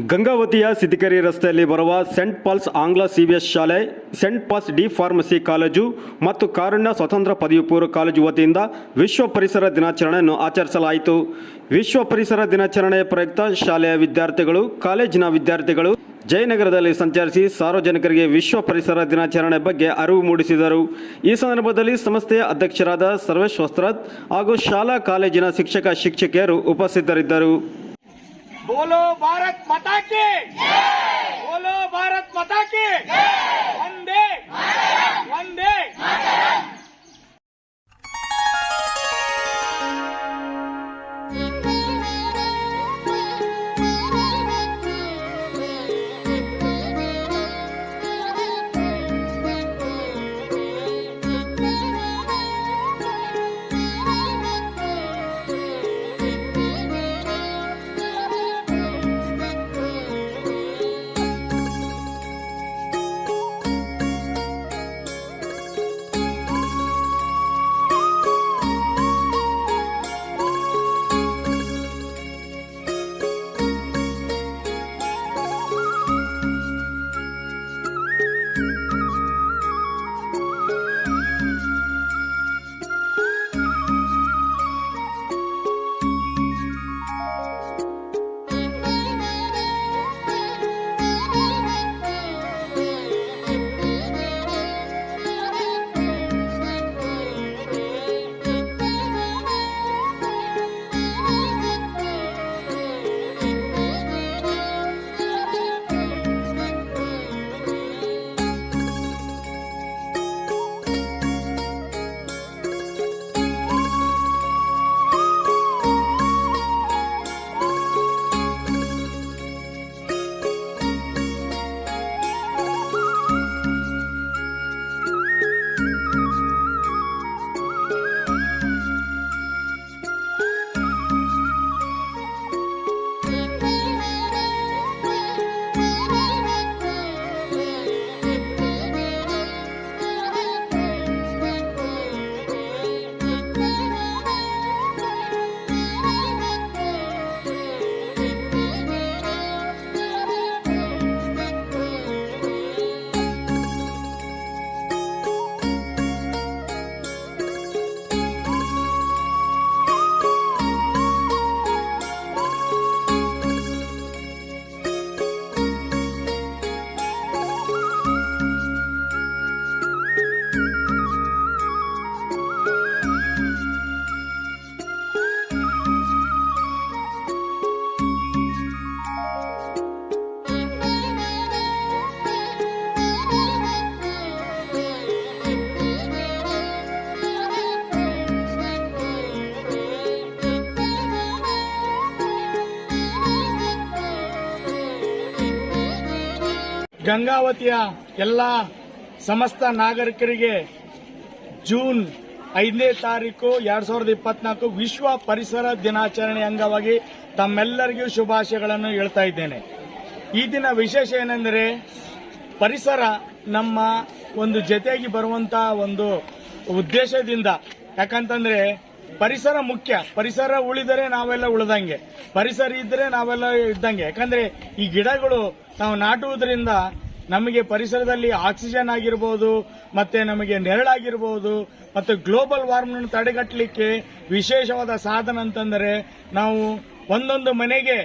ಗಂಗಾವತಿಯ ಸಿದ್ದಿಕೇರಿ ರಸ್ತೆಯಲ್ಲಿ ಬರುವ Saint Paul's ಆಂಗ್ಲ ಸಿವಿಎಸ್ ಶಾಲೆ, Saint Paul's D pharmacy college ಮತ್ತು ಕಾರುಣ್ಯ ಸ್ವತಂತ್ರ ಪದವಿ ಪೂರ್ವ ಕಾಲೇಜು ವತಿಯಿಂದ ವಿಶ್ವ ಪರಿಸರ ದಿನಾಚರಣೆಯನ್ನು ಆಚರಿಸಲಾಯಿತು. ವಿಶ್ವ ಪರಿಸರ ದಿನಾಚರಣೆಯ ಪ್ರಯುಕ್ತ ಶಾಲೆಯ ವಿದ್ಯಾರ್ಥಿಗಳು, ಕಾಲೇಜಿನ ವಿದ್ಯಾರ್ಥಿಗಳು ಜಯನಗರದಲ್ಲಿ ಸಂಚರಿಸಿ ಸಾರ್ವಜನಿಕರಿಗೆ ವಿಶ್ವ ಪರಿಸರ ದಿನಾಚರಣೆ ಬಗ್ಗೆ ಅರಿವು ಮೂಡಿಸಿದರು. ಈ ಸಂದರ್ಭದಲ್ಲಿ ಸಂಸ್ಥೆಯ ಅಧ್ಯಕ್ಷರಾದ ಸರ್ವೇಶ್ ವಸ್ತ್ರದ್ ಹಾಗೂ ಶಾಲಾ ಕಾಲೇಜಿನ ಶಿಕ್ಷಕ ಶಿಕ್ಷಕಿಯರು ಉಪಸ್ಥಿತರಿದ್ದರು. बोलो भारत माता के बोलो भारत माता के वंदे वंदे ಗಂಗಾವತಿಯ ಎಲ್ಲ ಸಮಸ್ತ ನಾಗರಿಕರಿಗೆ ಜೂನ್ ಐದನೇ ತಾರೀಕು ಎರಡ್ ಸಾವಿರದ ಇಪ್ಪತ್ನಾಲ್ಕು ವಿಶ್ವ ಪರಿಸರ ದಿನಾಚರಣೆ ಅಂಗವಾಗಿ ತಮ್ಮೆಲ್ಲರಿಗೂ ಶುಭಾಶಯಗಳನ್ನು ಹೇಳ್ತಾ ಇದ್ದೇನೆ. ಈ ದಿನ ವಿಶೇಷ ಏನೆಂದರೆ ಪರಿಸರ ನಮ್ಮ ಒಂದು ಜೊತೆಯಾಗಿ ಬರುವಂತಹ ಒಂದು ಉದ್ದೇಶದಿಂದ. ಯಾಕಂತಂದ್ರೆ ಪರಿಸರ ಮುಖ್ಯ. ಪರಿಸರ ಉಳಿದರೆ ನಾವೆಲ್ಲ ಉಳಿದಂಗೆ. ಪರಿಸರ ಇದ್ರೆ ನಾವೆಲ್ಲ ಇದ್ದಂಗೆ. ಯಾಕಂದ್ರೆ ಈ ಗಿಡಗಳು ನಾವು ನಾಟುವುದರಿಂದ ನಮಗೆ ಪರಿಸರದಲ್ಲಿ ಆಕ್ಸಿಜನ್ ಆಗಿರ್ಬೋದು, ಮತ್ತೆ ನಮಗೆ ನೆರಳಾಗಿರ್ಬೋದು ಮತ್ತು ಗ್ಲೋಬಲ್ ವಾರ್ಮಿಂಗ್ ತಡೆಗಟ್ಟಲಿಕ್ಕೆ ವಿಶೇಷವಾದ ಸಾಧನ ಅಂತಂದರೆ ನಾವು ಒಂದೊಂದು ಮನೆಗೆ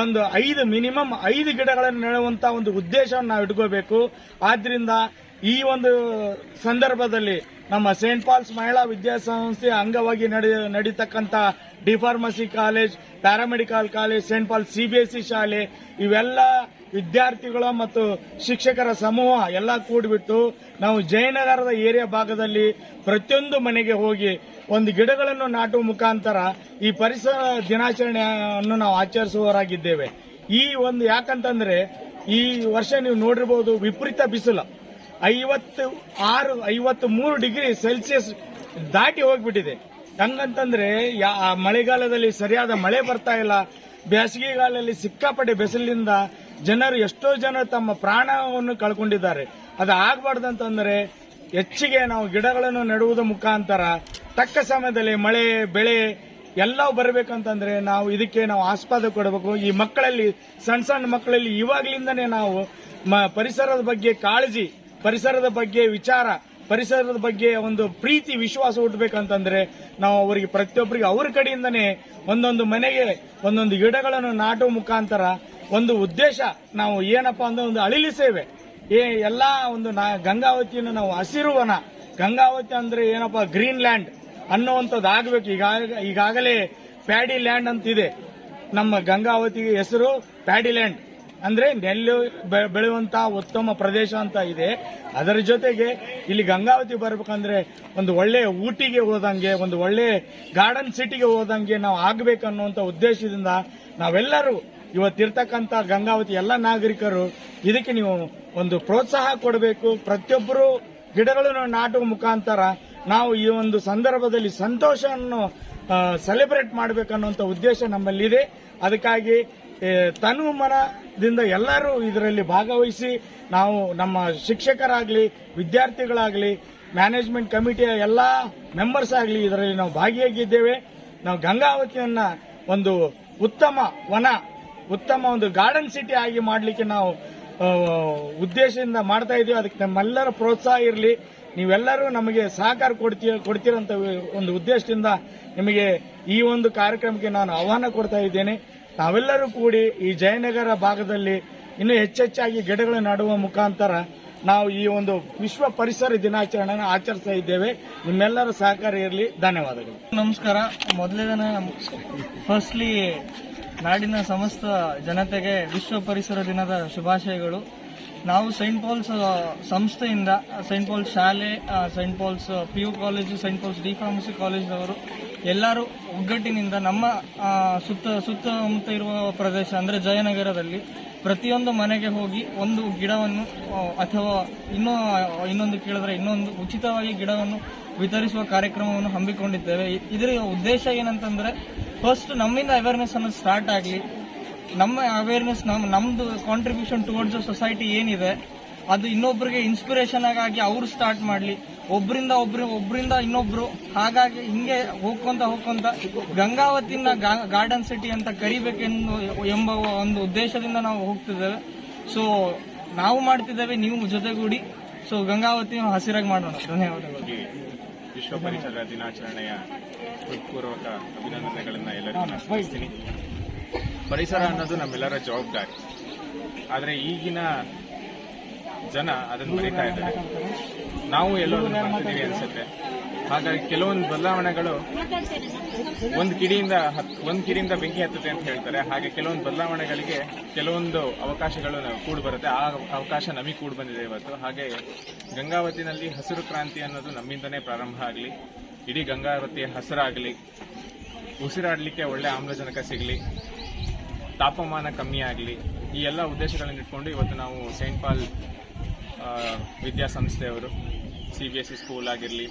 ಒಂದು ಐದು ಮಿನಿಮಮ್ ಐದು ಗಿಡಗಳನ್ನು ನೆಡುವಂಥ ಒಂದು ಉದ್ದೇಶವನ್ನು ನಾವು ಇಟ್ಕೋಬೇಕು. ಆದ್ರಿಂದ ಈ ಒಂದು ಸಂದರ್ಭದಲ್ಲಿ ನಮ್ಮ ಸೇಂಟ್ ಪಾಲ್ಸ್ ಮಹಿಳಾ ವಿದ್ಯಾಸಂಸ್ಥೆ ಅಂಗವಾಗಿ ನಡೆ ನಡೀತಕ್ಕಂಥ D pharmacy college, paramedical college, Saint Paul CBSE ಶಾಲೆ, ಇವೆಲ್ಲ ವಿದ್ಯಾರ್ಥಿಗಳ ಮತ್ತು ಶಿಕ್ಷಕರ ಸಮೂಹ ಎಲ್ಲ ಕೂಡಿಬಿಟ್ಟು ನಾವು ಜಯನಗರದ ಏರಿಯಾ ಭಾಗದಲ್ಲಿ ಪ್ರತಿಯೊಂದು ಮನೆಗೆ ಹೋಗಿ ಒಂದು ಗಿಡಗಳನ್ನು ನಾಟುವ ಮುಖಾಂತರ ಈ ಪರಿಸರ ದಿನಾಚರಣೆಯನ್ನು ನಾವು ಆಚರಿಸುವವರಾಗಿದ್ದೇವೆ. ಈ ಒಂದು ಯಾಕಂತಂದ್ರೆ ಈ ವರ್ಷ ನೀವು ನೋಡಿರ್ಬೋದು ವಿಪರೀತ ಬಿಸಿಲು. ಐವತ್ತು ಆರು, ಐವತ್ತು ಮೂರು ಡಿಗ್ರಿ ಸೆಲ್ಸಿಯಸ್ ದಾಟಿ ಹೋಗ್ಬಿಟ್ಟಿದೆ. ಹಂಗಂತಂದ್ರೆ ಆ ಮಳೆಗಾಲದಲ್ಲಿ ಸರಿಯಾದ ಮಳೆ ಬರ್ತಾ ಇಲ್ಲ. ಬೇಸಿಗೆಗಾಲದಲ್ಲಿ ಸಿಕ್ಕಾಪಟ್ಟೆ ಬಿಸಿಲಿನಿಂದ ಜನರು ಎಷ್ಟೋ ಜನ ತಮ್ಮ ಪ್ರಾಣವನ್ನು ಕಳ್ಕೊಂಡಿದ್ದಾರೆ. ಅದು ಆಗ್ಬಾರ್ದಂತಂದ್ರೆ, ಹೆಚ್ಚಿಗೆ ನಾವು ಗಿಡಗಳನ್ನು ನೆಡುವುದರ ಮುಖಾಂತರ, ತಕ್ಕ ಸಮಯದಲ್ಲಿ ಮಳೆ, ಬೆಳೆ ಎಲ್ಲವೂ ಬರಬೇಕಂತಂದ್ರೆ ನಾವು ಇದಕ್ಕೆ ನಾವು ಆಸ್ಪದ ಕೊಡಬೇಕು. ಈ ಮಕ್ಕಳಲ್ಲಿ, ಸಣ್ಣ ಸಣ್ಣ ಮಕ್ಕಳಲ್ಲಿ ಇವಾಗಲಿಂದನೇ ನಾವು ಪರಿಸರದ ಬಗ್ಗೆ ಕಾಳಜಿ ಪರಿಸರದ ಬಗ್ಗೆ ವಿಚಾರ, ಪರಿಸರದ ಬಗ್ಗೆ ಒಂದು ಪ್ರೀತಿ, ವಿಶ್ವಾಸ ಹುಟ್ಟಬೇಕಂತಂದ್ರೆ ನಾವು ಅವರಿಗೆ ಪ್ರತಿಯೊಬ್ಬರಿಗೆ ಅವ್ರ ಕಡೆಯಿಂದನೇ ಒಂದೊಂದು ಮನೆಗೆ ಒಂದೊಂದು ಗಿಡಗಳನ್ನು ನಾಟುವ ಮುಖಾಂತರ ಒಂದು ಉದ್ದೇಶ ನಾವು ಏನಪ್ಪಾ ಅಂದ್ರೆ ಒಂದು ಅಳಿಲಿ ಸೇವೆ ಏ, ಎಲ್ಲ ಒಂದು ಗಂಗಾವತಿಯನ್ನು ನಾವು ಹಸಿರುವನ. ಗಂಗಾವತಿ ಅಂದ್ರೆ ಏನಪ್ಪಾ, ಗ್ರೀನ್ ಲ್ಯಾಂಡ್ ಅನ್ನುವಂಥದ್ದು ಆಗಬೇಕು ಈಗಾಗ, ಈಗಾಗಲೇ ಪ್ಯಾಡಿ ಲ್ಯಾಂಡ್ ಅಂತಿದೆ. ನಮ್ಮ ಗಂಗಾವತಿಗೆ ಹೆಸರು ಪ್ಯಾಡಿ ಲ್ಯಾಂಡ್ ಅಂದ್ರೆ ನೆಲ್ಲು ಬೆ- ಬೆಳೆಯುವಂತಹ ಉತ್ತಮ ಪ್ರದೇಶ ಅಂತ ಇದೆ. ಅದರ ಜೊತೆಗೆ ಇಲ್ಲಿ ಗಂಗಾವತಿ ಬರ್ಬೇಕಂದ್ರೆ ಒಂದು ಒಳ್ಳೆ ಊಟಿಗೆ ಹೋದಂಗೆ, ಒಂದು ಒಳ್ಳೆ ಗಾರ್ಡನ್ ಸಿಟಿಗೆ ಹೋದಂಗೆ ನಾವು ಆಗ್ಬೇಕನ್ನುವಂತ ಉದ್ದೇಶದಿಂದ ನಾವೆಲ್ಲರೂ ಇವತ್ತಿರ್ತಕ್ಕಂಥ ಗಂಗಾವತಿ ಎಲ್ಲ ನಾಗರಿಕರು ಇದಕ್ಕೆ ನೀವು ಒಂದು ಪ್ರೋತ್ಸಾಹ ಕೊಡಬೇಕು. ಪ್ರತಿಯೊಬ್ಬರು ಗಿಡಗಳನ್ನು ನಾಟುವ ಮುಖಾಂತರ ನಾವು ಈ ಒಂದು ಸಂದರ್ಭದಲ್ಲಿ ಸಂತೋಷವನ್ನು ಸೆಲೆಬ್ರೇಟ್ ಮಾಡಬೇಕನ್ನುವಂಥ ಉದ್ದೇಶ ನಮ್ಮಲ್ಲಿದೆ. ಅದಕ್ಕಾಗಿ ತನು ಮನದಿಂದ ಎಲ್ಲರೂ ಇದರಲ್ಲಿ ಭಾಗವಹಿಸಿ ನಾವು ನಮ್ಮ ಶಿಕ್ಷಕರಾಗಲಿ, ವಿದ್ಯಾರ್ಥಿಗಳಾಗಲಿ ಮ್ಯಾನೇಜ್ಮೆಂಟ್ ಕಮಿಟಿಯ ಎಲ್ಲ ಮೆಂಬರ್ಸ್ ಆಗಲಿ ಇದರಲ್ಲಿ ನಾವು ಭಾಗಿಯಾಗಿದ್ದೇವೆ. ನಾವು ಗಂಗಾವತಿಯನ್ನ ಒಂದು ಉತ್ತಮ ವನ, ಉತ್ತಮ ಒಂದು ಗಾರ್ಡನ್ ಸಿಟಿ ಆಗಿ ಮಾಡಲಿಕ್ಕೆ ನಾವು ಉದ್ದೇಶದಿಂದ ಮಾಡ್ತಾ ಇದ್ದೀವಿ. ಅದಕ್ಕೆ ನಮ್ಮೆಲ್ಲರ ಪ್ರೋತ್ಸಾಹ ಇರಲಿ. ನೀವೆಲ್ಲರೂ ನಮಗೆ ಸಹಕಾರ ಕೊಡ್ತೀರ ಕೊಡ್ತೀರಂತ ಒಂದು ಉದ್ದೇಶದಿಂದ ನಿಮಗೆ ಈ ಒಂದು ಕಾರ್ಯಕ್ರಮಕ್ಕೆ ನಾನು ಆಹ್ವಾನ ಕೊಡ್ತಾ ಇದ್ದೇನೆ. ನಾವೆಲ್ಲರೂ ಕೂಡಿ ಈ ಜಯನಗರ ಭಾಗದಲ್ಲಿ ಇನ್ನೂ ಹೆಚ್ಚೆಚ್ಚಾಗಿ ಗಿಡಗಳು ನಡುವ ಮುಖಾಂತರ ನಾವು ಈ ಒಂದು ವಿಶ್ವ ಪರಿಸರ ದಿನಾಚರಣೆಯನ್ನು ಆಚರಿಸ್ತಾ ಇದ್ದೇವೆ. ನಿಮ್ಮೆಲ್ಲರ ಸಹಕಾರ ಇರಲಿ. ಧನ್ಯವಾದಗಳು. ನಮಸ್ಕಾರ. ಮೊದಲನೇ ಫಸ್ಟ್ಲಿ ನಾಡಿನ ಸಮಸ್ತ ಜನತೆಗೆ ವಿಶ್ವ ಪರಿಸರ ದಿನದ ಶುಭಾಶಯಗಳು. ನಾವು ಸೈಂಟ್ ಪಾಲ್ಸ್ ಸಂಸ್ಥೆಯಿಂದ ಸೈಂಟ್ ಪಾಲ್ಸ್ ಶಾಲೆ Saint Paul's P U college Saint Paul's D pharmacy ಕಾಲೇಜಿನವರು ಎಲ್ಲರೂ ಒಗ್ಗಟ್ಟಿನಿಂದ ನಮ್ಮ ಸುತ್ತ, ಸುತ್ತಮುತ್ತ ಇರುವ ಪ್ರದೇಶ ಅಂದರೆ ಜಯನಗರದಲ್ಲಿ ಪ್ರತಿಯೊಂದು ಮನೆಗೆ ಹೋಗಿ ಒಂದು ಗಿಡವನ್ನು ಅಥವಾ ಇನ್ನೂ, ಇನ್ನೊಂದು ಕೇಳಿದ್ರೆ ಇನ್ನೊಂದು ಉಚಿತವಾಗಿ ಗಿಡವನ್ನು ವಿತರಿಸುವ ಕಾರ್ಯಕ್ರಮವನ್ನು ಹಮ್ಮಿಕೊಂಡಿದ್ದೇವೆ. ಇದರ ಉದ್ದೇಶ ಏನಂತಂದರೆ ಫಸ್ಟ್ ನಮ್ಮಿಂದ ಅವೇರ್ನೆಸ್ ಅನ್ನೋದು ಸ್ಟಾರ್ಟ್ ಆಗಲಿ. ನಮ್ಮ ಅವೇರ್ನೆಸ್ ನಮ್ಮ ನಮ್ಮದು ಕಾಂಟ್ರಿಬ್ಯೂಷನ್ ಟುವರ್ಡ್ಸ್ ಸೊಸೈಟಿ ಏನಿದೆ ಅದು ಇನ್ನೊಬ್ಬರಿಗೆ ಇನ್ಸ್ಪಿರೇಷನ್ ಆಗಿ ಅವರು ಸ್ಟಾರ್ಟ್ ಮಾಡಲಿ. ಒಬ್ಬರಿಂದ ಒಬ್ರು ಒಬ್ಬರಿಂದ ಇನ್ನೊಬ್ರು. ಹಾಗಾಗಿ ಹಿಂಗೆ ಹೋಗ್ಕೊಂತ ಹೋಗ್ಕೊಂತ ಗಂಗಾವತಿನ ಗಾರ್ಡನ್ ಸಿಟಿ ಅಂತ ಕರಿಬೇಕೆಂದು ಎಂಬ ಒಂದು ಉದ್ದೇಶದಿಂದ ನಾವು ಹೋಗ್ತಿದ್ದೇವೆ. ಸೊ ನಾವು ಮಾಡ್ತಿದ್ದೇವೆ ನೀವು ಜೊತೆಗೂಡಿ. ಸೊ ಗಂಗಾವತಿ ಹಸಿರಾಗಿ ಮಾಡೋಣ. ಧನ್ಯವಾದಗಳು. ವಿಶ್ವ ಪರಿಸರ ದಿನಾಚರಣೆಯ ಹೃತ್ಪೂರ್ವಕ ಅಭಿನಂದನೆಗಳನ್ನ ಎಲ್ಲರಿಗೂ ನಾನು ಪರಿಸರ ಅನ್ನೋದು ನಮ್ಮೆಲ್ಲರ ಜವಾಬ್ದಾರಿ. ಆದರೆ ಈಗಿನ ಜನ ಅದನ್ನು ಮರಿತಾ ಇದ್ದಾರೆ. ನಾವು ಎಲ್ಲೋ ಮಾಡ್ತಿದ್ದೀವಿ ಅನ್ಸುತ್ತೆ. ಹಾಗಾಗಿ ಕೆಲವೊಂದು ಬದಲಾವಣೆಗಳು ಒಂದು ಕಿಡಿಯಿಂದ ಒಂದು ಕಿಡಿಯಿಂದ ಬೆಂಕಿ ಹತ್ತುತ್ತೆ ಅಂತ ಹೇಳ್ತಾರೆ. ಹಾಗೆ ಕೆಲವೊಂದು ಬದಲಾವಣೆಗಳಿಗೆ ಕೆಲವೊಂದು ಅವಕಾಶಗಳು ಕೂಡಿ ಬರುತ್ತೆ ಆ ಅವಕಾಶ ನಮಗೆ ಕೂಡಿ ಬಂದಿದೆ ಇವತ್ತು. ಹಾಗೆ ಗಂಗಾವತಿನಲ್ಲಿ ಹಸಿರು ಕ್ರಾಂತಿ ಅನ್ನೋದು ನಮ್ಮಿಂದನೇ ಪ್ರಾರಂಭ ಆಗಲಿ, ಇಡೀ ಗಂಗಾವತಿ ಹಸಿರಾಗಲಿ, ಉಸಿರಾಡಲಿಕ್ಕೆ ಒಳ್ಳೆ ಆಮ್ಲಜನಕ ಸಿಗಲಿ, ತಾಪಮಾನ ಕಮ್ಮಿ ಆಗಲಿ, ಈ ಎಲ್ಲ ಉದ್ದೇಶಗಳನ್ನು ಇಟ್ಕೊಂಡು ಇವತ್ತು ನಾವು Saint Paul ವಿದ್ಯಾಸಂಸ್ಥೆಯವರು C B S C school ಆಗಿರಲಿ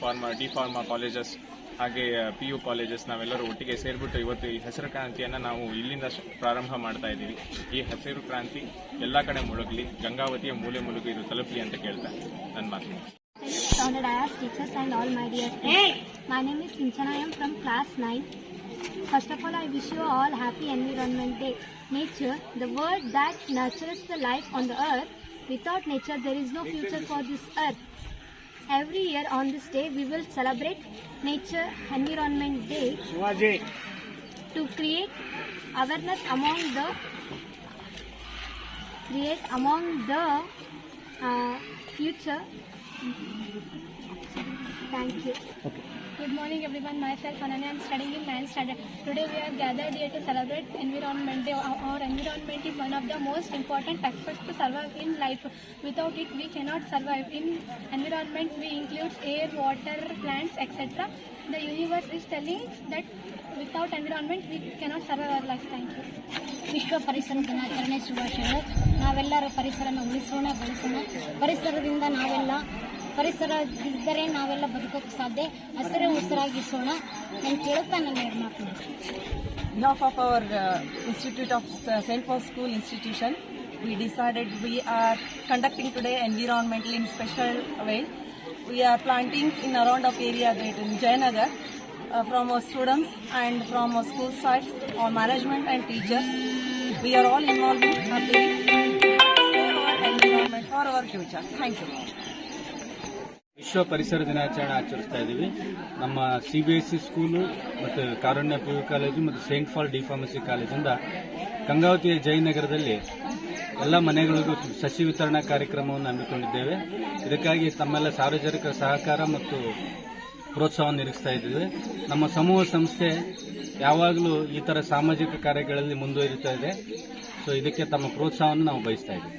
ಫಾರ್ಮಾ ಡಿ ಫಾರ್ಮಾ ಕಾಲೇಜಸ್ ಹಾಗೆ ಪಿ ಯು ಕಾಲೇಜಸ್ ನಾವೆಲ್ಲರೂ ಒಟ್ಟಿಗೆ ಸೇರಿಬಿಟ್ಟು ಇವತ್ತು ಈ ಹಸಿರು ಕ್ರಾಂತಿಯನ್ನು ನಾವು ಇಲ್ಲಿಂದ ಪ್ರಾರಂಭ ಮಾಡ್ತಾ ಇದ್ದೀವಿ ಈ ಹಸಿರು ಕ್ರಾಂತಿ ಎಲ್ಲ ಕಡೆ ಮುಳುಗಲಿ ಗಂಗಾವತಿಯ ಮೂಲೆ ಮುಳುಗು ಇದು ತಲುಪಲಿ ಅಂತ ಕೇಳ್ತಾ ನನ್ನ ಮಾತು IAS teachers and all my dear friends. My name is Sinchana. I am from class 9. First of all, I wish you all happy Environment Day. Nature, the word that nurtures the life on the earth. Without nature, there is no future for this earth. Every year on this day, we will celebrate Nature Environment Day to create awareness among the create among the uh, future. Thank you. Okay. Good morning everyone, myself Ananya, I am studying in 9th standard. Today we are gathered here to celebrate Environment Day. Our, our environment is one of the most important aspects to survive in life. Without it we cannot survive. In environment we include air, water, plants, etc. The universe is telling that without environment we cannot survive our life. Thank you. ವಿಶ್ವ ಪರಿಸರ ದಿನಾಚರಣೆ ಶುಭಾಶಯಗಳು ನಾವೆಲ್ಲರೂ ಪರಿಸರನ ಉಳಿಸೋಣ ಬೆಳೆಸೋಣ ಪರಿಸರದಿಂದ ನಾವೆಲ್ಲ ಪರಿಸರ ಇದ್ದರೆ ನಾವೆಲ್ಲ ಬದುಕೋಕ್ಕೆ ಸಾಧ್ಯ ಹಸಿರು ಉಸಿರಾಗಿಸೋಣ ನಾನು ಕೇಳುತ್ತಾ ನಾನು ಎರಡು ಮಾತು behalf of our uh, Institute of uh, St. Paul School Institution, we decided we are conducting today environmental in special way. We are planting in around of area that in Jayanagar. uh, from our students and from our school sites, our management and teachers. We are all involved in happy save our environment for our future. Thanks a lot. ವಿಶ್ವ ಪರಿಸರ ದಿನಾಚರಣೆ ಆಚರಿಸ್ತಾ ಇದ್ದೀವಿ. ನಮ್ಮ C B S C school ಮತ್ತು Karunya P U college ಮತ್ತು Saint Paul D pharmacy ಕಾಲೇಜಿಂದ ಗಂಗಾವತಿಯ ಜಯನಗರದಲ್ಲಿ ಎಲ್ಲ ಮನೆಗಳಿಗೂ ಸಸಿ ವಿತರಣಾ ಕಾರ್ಯಕ್ರಮವನ್ನು ಹಮ್ಮಿಕೊಂಡಿದ್ದೇವೆ. ಇದಕ್ಕಾಗಿ ತಮ್ಮೆಲ್ಲ ಸಾರ್ವಜನಿಕ ಸಹಕಾರ ಮತ್ತು ಪ್ರೋತ್ಸಾಹ ನಿರೀಕ್ಷಿಸ್ತಾ ಇದ್ದೇವೆ. ನಮ್ಮ ಸಮೂಹ ಸಂಸ್ಥೆ ಯಾವಾಗಲೂ ಈ ಥರ ಸಾಮಾಜಿಕ ಕಾರ್ಯಗಳಲ್ಲಿ ಮುಂದುವರಿತಾ ಇದೆ. ಸೊ ಇದಕ್ಕೆ ತಮ್ಮ ಪ್ರೋತ್ಸಾಹವನ್ನು ನಾವು ಬಯಸ್ತಾ ಇದ್ದೀವಿ.